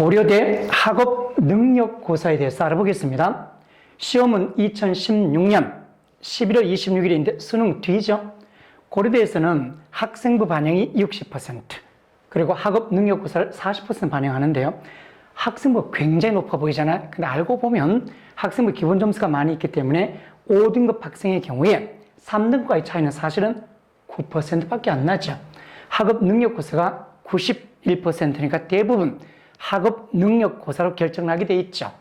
고려대 학업 능력고사에 대해서 알아보겠습니다. 시험은 2016년 11월 26일인데 수능 뒤죠. 고려대에서는 학생부 반영이 60%, 그리고 학업 능력고사를 40% 반영하는데요. 학생부 굉장히 높아 보이잖아요. 근데 알고 보면 학생부 기본 점수가 많이 있기 때문에 5등급 학생의 경우에 3등급과의 차이는 사실은 9%밖에 안 나죠. 학업 능력고사가 91%니까 대부분 학업 능력 고사로 결정나게 돼 있죠.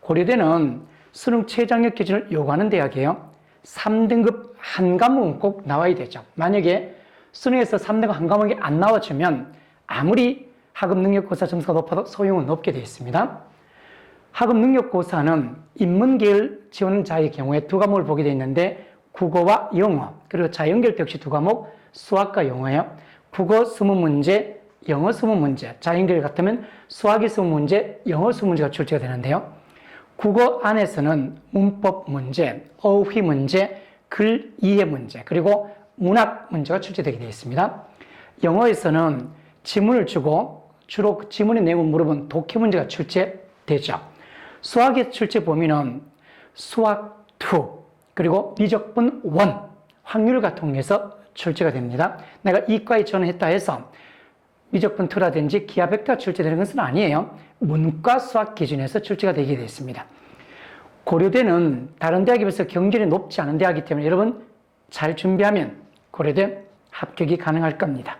고려대는 수능 최장력 기준을 요구하는 대학이에요. 3등급 한 과목은 꼭 나와야 되죠. 만약에 수능에서 3등급 한 과목이 안 나와주면 아무리 학업 능력 고사 점수가 높아도 소용은 없게 되어 있습니다. 학업 능력 고사는 인문계열 지원자의 경우에 두 과목을 보게 되어 있는데 국어와 영어 그리고 자연계열 역시 두 과목 수학과 영어예요. 국어 20문제, 영어 20문제, 자연계열 같으면 수학이 20문제, 영어 20문제가 출제가 되는데요. 국어 안에서는 문법 문제, 어휘 문제, 글 이해 문제, 그리고 문학 문제가 출제되게 되어 있습니다. 영어에서는 지문을 주고 주로 그 지문의 내용을 물어본 독해 문제가 출제되죠. 수학의 출제 범위는 수학 2, 그리고 미적분 1, 확률과 통해서 출제가 됩니다. 내가 이과에 지원했다 해서 미적분 2라든지 기하 벡터가 출제되는 것은 아니에요. 문과 수학 기준에서 출제가 되게 되어 있습니다. 고려대는 다른 대학에 비해서 경쟁이 높지 않은 대학이기 때문에 여러분 잘 준비하면 고려대 합격이 가능할 겁니다.